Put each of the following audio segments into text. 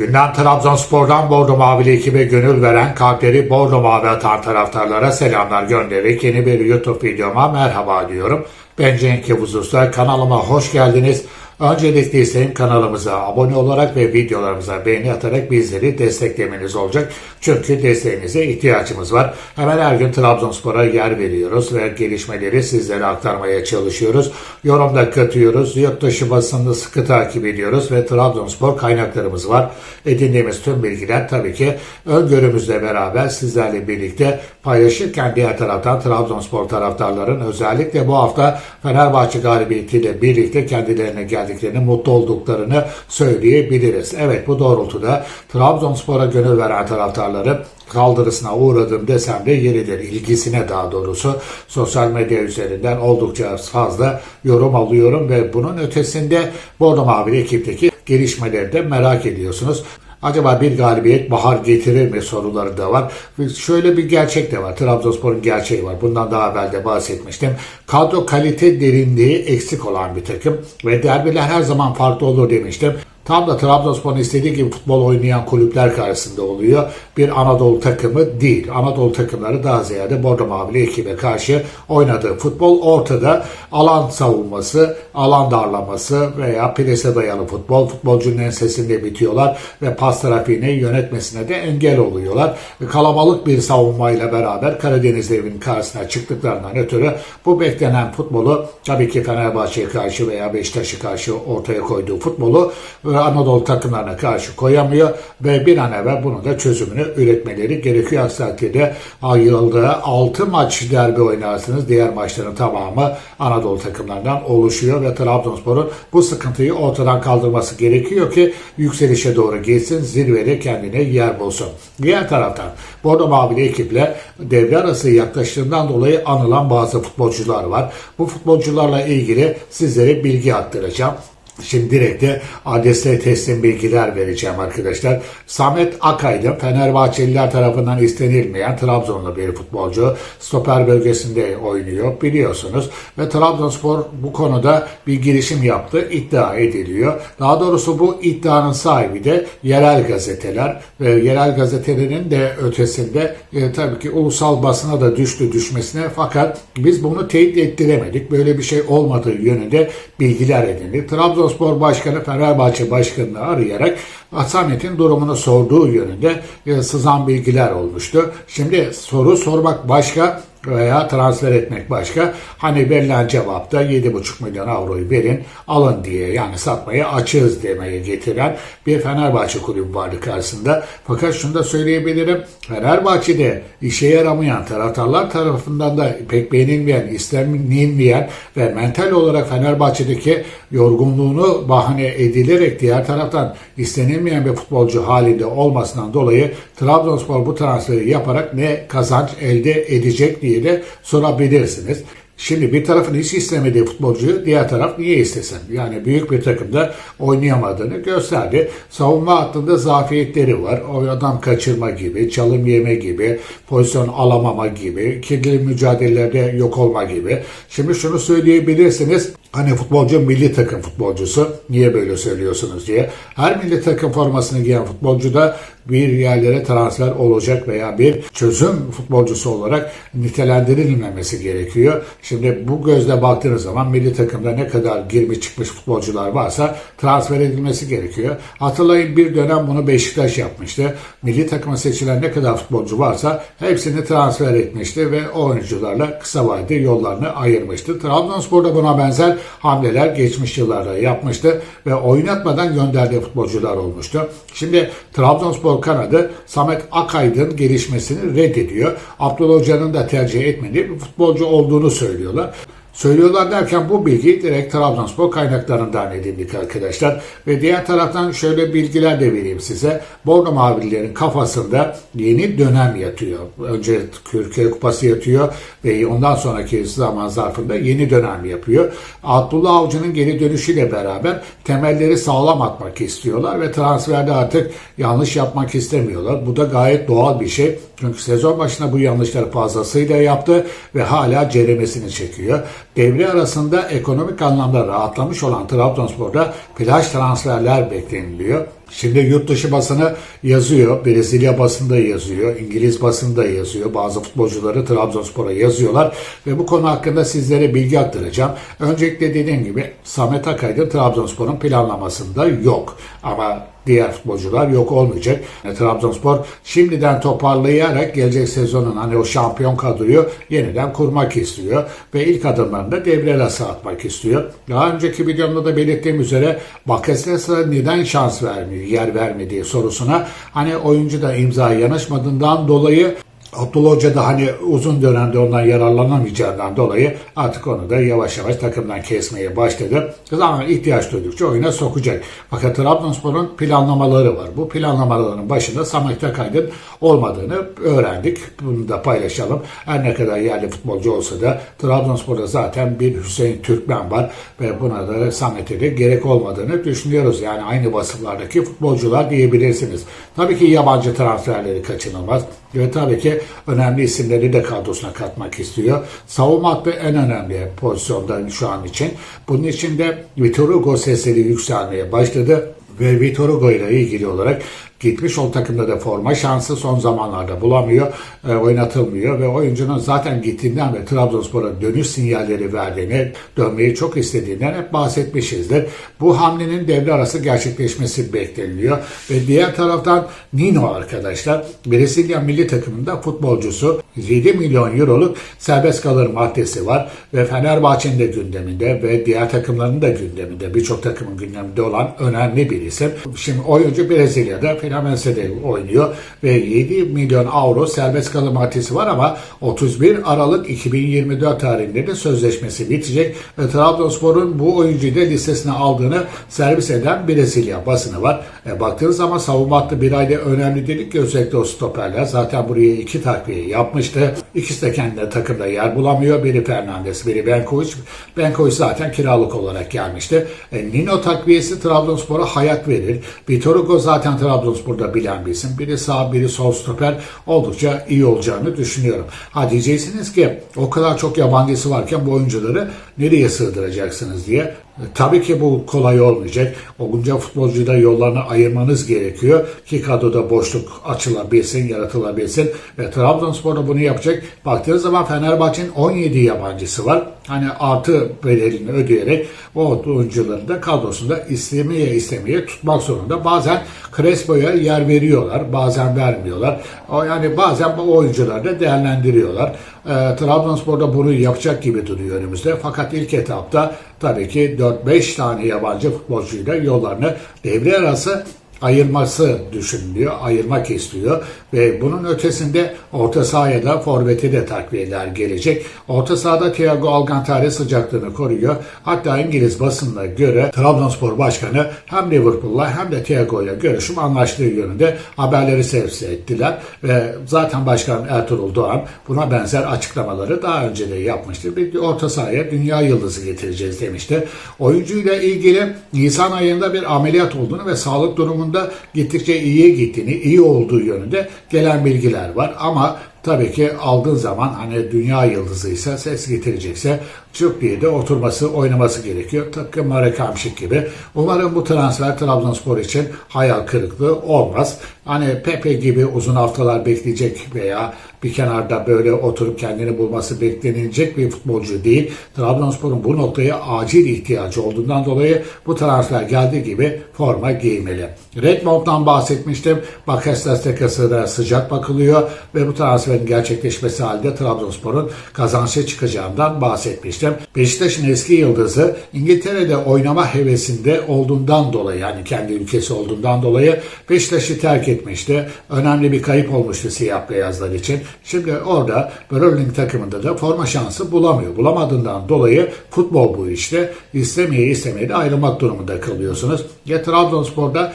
Gündem Trabzonspor'dan Bordo Mavili ekibe gönül veren kalpleri Bordo Mavi atan taraftarlara selamlar göndererek yeni bir YouTube videoma merhaba diyorum. Ben Cenk Yavuz Usta. Kanalıma hoş geldiniz. Öncelikle isteğim kanalımıza abone olarak ve videolarımıza beğeni atarak bizleri desteklemeniz olacak. Çünkü desteğinize ihtiyacımız var. Hemen her gün Trabzonspor'a yer veriyoruz ve gelişmeleri sizlere aktarmaya çalışıyoruz. Yorumda katıyoruz. Yurt dışı sıkı takip ediyoruz ve Trabzonspor kaynaklarımız var. Edindiğimiz tüm bilgiler tabii ki öngörümüzle beraber sizlerle birlikte paylaşırken diğer taraftan Trabzonspor taraftarların özellikle bu hafta Fenerbahçe galibiyetiyle birlikte kendilerine geldiklerini, mutlu olduklarını söyleyebiliriz. Evet bu doğrultuda Trabzonspor'a gönül veren taraftarları kaldırısına uğradım desem de yeridir. ilgisine daha doğrusu sosyal medya üzerinden oldukça fazla yorum alıyorum ve bunun ötesinde Bordo Mavi ekipteki gelişmeleri de merak ediyorsunuz. Acaba bir galibiyet bahar getirir mi soruları da var. Şöyle bir gerçek de var. Trabzonspor'un gerçeği var. Bundan daha evvel de bahsetmiştim. Kadro kalite derinliği eksik olan bir takım ve derbiler her zaman farklı olur demiştim. Tam da Trabzonspor'un istediği gibi futbol oynayan kulüpler karşısında oluyor. Bir Anadolu takımı değil. Anadolu takımları daha ziyade Bordo Mavili ekibe karşı oynadığı futbol ortada. Alan savunması, alan darlaması veya plase dayalı futbol. Futbolcunun ensesinde bitiyorlar ve pas trafiğini yönetmesine de engel oluyorlar. Kalabalık bir savunmayla beraber Karadeniz evinin karşısına çıktıklarından ötürü bu beklenen futbolu tabii ki Fenerbahçe'ye karşı veya Beşiktaş'a karşı ortaya koyduğu futbolu Anadolu takımlarına karşı koyamıyor ve bir an evvel bunun da çözümünü üretmeleri gerekiyor. Aksi takdirde yılda 6 maç derbi oynarsınız. Diğer maçların tamamı Anadolu takımlarından oluşuyor ve Trabzonspor'un bu sıkıntıyı ortadan kaldırması gerekiyor ki yükselişe doğru geçsin, zirvede kendine yer bulsun. Diğer taraftan Bordo Mavili ekiple devre arası yaklaştığından dolayı anılan bazı futbolcular var. Bu futbolcularla ilgili sizlere bilgi aktaracağım. Şimdi direkt de adresle teslim bilgiler vereceğim arkadaşlar. Samet Akaydın Fenerbahçeliler tarafından istenilmeyen Trabzonlu bir futbolcu. Stoper bölgesinde oynuyor biliyorsunuz. Ve Trabzonspor bu konuda bir girişim yaptı iddia ediliyor. Daha doğrusu bu iddianın sahibi de yerel gazeteler ve yerel gazetelerin de ötesinde e, tabii ki ulusal basına da düştü düşmesine fakat biz bunu teyit ettiremedik. Böyle bir şey olmadığı yönünde bilgiler edindik. Trabzon Trabzonspor Başkanı Fenerbahçe Başkanı'nı arayarak Samet'in durumunu sorduğu yönünde e, sızan bilgiler olmuştu. Şimdi soru sormak başka veya transfer etmek başka. Hani verilen cevapta 7,5 milyon avroyu verin alın diye yani satmayı açığız demeye getiren bir Fenerbahçe kulübü vardı karşısında. Fakat şunu da söyleyebilirim. Fenerbahçe'de işe yaramayan taraftarlar tarafından da pek beğenilmeyen, istenilmeyen ve mental olarak Fenerbahçe'deki yorgunluğunu bahane edilerek diğer taraftan istenilmeyen bir futbolcu halinde olmasından dolayı Trabzonspor bu transferi yaparak ne kazanç elde edecek diye de sorabilirsiniz. Şimdi bir tarafın hiç istemediği futbolcuyu diğer taraf niye istesin? Yani büyük bir takımda oynayamadığını gösterdi. Savunma hattında zafiyetleri var. O adam kaçırma gibi, çalım yeme gibi, pozisyon alamama gibi, ikili mücadelelerde yok olma gibi. Şimdi şunu söyleyebilirsiniz. Hani futbolcu milli takım futbolcusu. Niye böyle söylüyorsunuz diye. Her milli takım formasını giyen futbolcu da bir yerlere transfer olacak veya bir çözüm futbolcusu olarak nitelendirilmemesi gerekiyor. Şimdi bu gözle baktığınız zaman milli takımda ne kadar girmiş çıkmış futbolcular varsa transfer edilmesi gerekiyor. Hatırlayın bir dönem bunu Beşiktaş yapmıştı. Milli takıma seçilen ne kadar futbolcu varsa hepsini transfer etmişti ve o oyuncularla kısa vadede yollarını ayırmıştı. Trabzonspor da buna benzer hamleler geçmiş yıllarda yapmıştı ve oynatmadan gönderdiği futbolcular olmuştu. Şimdi Trabzonspor kanadı Samet Akaydın gelişmesini reddediyor. Abdullah Hoca'nın da tercih etmediği bir futbolcu olduğunu söylüyorlar. Söylüyorlar derken bu bilgi direkt Trabzonspor kaynaklarından edindik arkadaşlar. Ve diğer taraftan şöyle bilgiler de vereyim size. Bordo Mavililerin kafasında yeni dönem yatıyor. Önce Türkiye Kupası yatıyor ve ondan sonraki zaman zarfında yeni dönem yapıyor. Abdullah Avcı'nın geri dönüşüyle beraber temelleri sağlam atmak istiyorlar ve transferde artık yanlış yapmak istemiyorlar. Bu da gayet doğal bir şey. Çünkü sezon başına bu yanlışları fazlasıyla yaptı ve hala ceremesini çekiyor. Devre arasında ekonomik anlamda rahatlamış olan Trabzonspor'da plaj transferler bekleniliyor. Şimdi yurt dışı basını yazıyor, Brezilya basında yazıyor, İngiliz basında yazıyor. Bazı futbolcuları Trabzonspor'a yazıyorlar ve bu konu hakkında sizlere bilgi aktaracağım. Öncelikle dediğim gibi Samet Akaydın Trabzonspor'un planlamasında yok. Ama diğer futbolcular yok olmayacak. Yani Trabzonspor şimdiden toparlayarak gelecek sezonun hani o şampiyon kadroyu yeniden kurmak istiyor ve ilk adımlarını da devre arası atmak istiyor. Daha önceki videomda da belirttiğim üzere Bakasetas'a neden şans vermiyor, yer vermediği sorusuna hani oyuncu da imza yanaşmadığından dolayı Abdullah Hoca da hani uzun dönemde ondan yararlanamayacağından dolayı artık onu da yavaş yavaş takımdan kesmeye başladı. Zaman ihtiyaç duydukça oyuna sokacak. Fakat Trabzonspor'un planlamaları var. Bu planlamaların başında Samet Akaydın olmadığını öğrendik. Bunu da paylaşalım. Her ne kadar yerli futbolcu olsa da Trabzonspor'da zaten bir Hüseyin Türkmen var ve buna da Samet'e de gerek olmadığını düşünüyoruz. Yani aynı vasıflardaki futbolcular diyebilirsiniz. Tabii ki yabancı transferleri kaçınılmaz. Ve tabii ki önemli isimleri de kadrosuna katmak istiyor. Savunma hattı en önemli pozisyonda şu an için. Bunun için de Vitor Hugo sesleri yükselmeye başladı ve Vitor Hugo ile ilgili olarak gitmiş o takımda da forma şansı son zamanlarda bulamıyor, e, oynatılmıyor ve oyuncunun zaten gittiğinden ve Trabzonspor'a dönüş sinyalleri verdiğini, dönmeyi çok istediğinden hep bahsetmişizdir. Bu hamlenin devre arası gerçekleşmesi bekleniyor ve diğer taraftan Nino arkadaşlar Brezilya milli takımında futbolcusu 7 milyon euroluk serbest kalır maddesi var ve Fenerbahçe'nin de gündeminde ve diğer takımların da gündeminde birçok takımın gündeminde olan önemli bir isim. Şimdi oyuncu Brezilya'da Fluminense'de oynuyor ve 7 milyon avro serbest kalım maddesi var ama 31 Aralık 2024 tarihinde de sözleşmesi bitecek ve Trabzonspor'un bu oyuncuyu da listesine aldığını servis eden Brezilya basını var. E, baktığınız zaman savunma hattı bir ayda önemli dedik ki özellikle o stoperler zaten buraya iki takviye yapmıştı. İkisi de kendine takımda yer bulamıyor. Biri Fernandes, biri Benkovic. Benkovic zaten kiralık olarak gelmişti. E, Nino takviyesi Trabzonspor'a hayat verir. Vitor Hugo zaten Trabzonspor'da bilen bir isim. Biri sağ, biri sol stoper oldukça iyi olacağını düşünüyorum. Ha diyeceksiniz ki o kadar çok yabancısı varken bu oyuncuları nereye sığdıracaksınız diye. E, Tabii ki bu kolay olmayacak. Olgunca futbolcuyu da yollarını ayırmanız gerekiyor ki kadroda boşluk açılabilsin, yaratılabilsin ve Trabzonspor'da bunu yapacak. Baktığınız zaman Fenerbahçe'nin 17 yabancısı var. Hani artı bedelini ödeyerek o oyuncuları da kadrosunda istemeye istemeye tutmak zorunda. Bazen Crespo'ya yer veriyorlar, bazen vermiyorlar. O yani bazen bu oyuncuları da değerlendiriyorlar. E, Trabzonspor'da bunu yapacak gibi duruyor önümüzde. Fakat ilk etapta tabii ki 4-5 tane yabancı futbolcuyla yollarını devre arası ayırması düşünülüyor, ayırmak istiyor ve bunun ötesinde orta sahaya da forvete de takviyeler gelecek. Orta sahada Thiago Alcantara sıcaklığını koruyor. Hatta İngiliz basınına göre Trabzonspor Başkanı hem Liverpool'la hem de Thiago'yla görüşüm anlaştığı yönünde haberleri servis ettiler ve zaten Başkan Ertuğrul Doğan buna benzer açıklamaları daha önce de yapmıştı. Bir orta sahaya dünya yıldızı getireceğiz demişti. Oyuncuyla ilgili Nisan ayında bir ameliyat olduğunu ve sağlık durumunda gittikçe iyiye gittiğini, iyi olduğu yönünde gelen bilgiler var. Ama tabii ki aldığın zaman hani dünya yıldızıysa ses getirecekse Türkiye'de oturması, oynaması gerekiyor. Tıpkı Marek Hamşik gibi. Umarım bu transfer Trabzonspor için hayal kırıklığı olmaz. Hani Pepe gibi uzun haftalar bekleyecek veya bir kenarda böyle oturup kendini bulması beklenilecek bir futbolcu değil. Trabzonspor'un bu noktaya acil ihtiyacı olduğundan dolayı bu transfer geldiği gibi forma giymeli. Redmond'dan bahsetmiştim. Bakasetas tekası da sıcak bakılıyor ve bu transferin gerçekleşmesi halinde Trabzonspor'un kazançlı çıkacağından bahsetmiştim. Beşiktaş'ın eski yıldızı İngiltere'de oynama hevesinde olduğundan dolayı yani kendi ülkesi olduğundan dolayı Beşiktaş'ı terk etmişti. Önemli bir kayıp olmuştu siyah beyazlar için. Şimdi orada Berlin takımında da forma şansı bulamıyor. Bulamadığından dolayı futbol bu işte. İstemeye istemeye de ayrılmak durumunda kalıyorsunuz. Ya Trabzonspor'da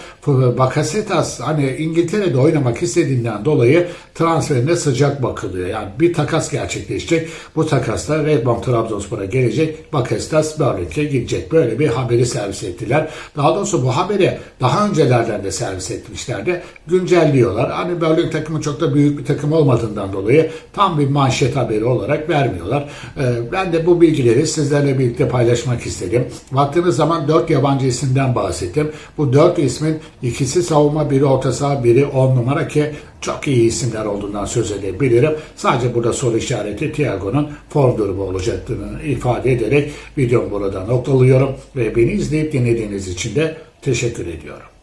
Bakasetas hani İngiltere'de oynamak istediğinden dolayı transferine sıcak bakılıyor. Yani bir takas gerçekleşecek. Bu takasla Redmond Trabzonspor Spor'a gelecek. Bakasitas Burnley'e gidecek. Böyle bir haberi servis ettiler. Daha doğrusu bu haberi daha öncelerden de servis etmişlerdi. Güncelliyorlar. Hani Burnley takımı çok da büyük bir takım olmadığından dolayı tam bir manşet haberi olarak vermiyorlar. Ee, ben de bu bilgileri sizlerle birlikte paylaşmak istedim. Baktığınız zaman 4 yabancı isimden bahsettim. Bu 4 ismin ikisi savunma, biri orta saha, biri 10 numara ki çok iyi isimler olduğundan söz edebilirim. Sadece burada soru işareti Thiago'nun form durumu olacaktığını ifade ederek videomu burada noktalıyorum ve beni izleyip dinlediğiniz için de teşekkür ediyorum.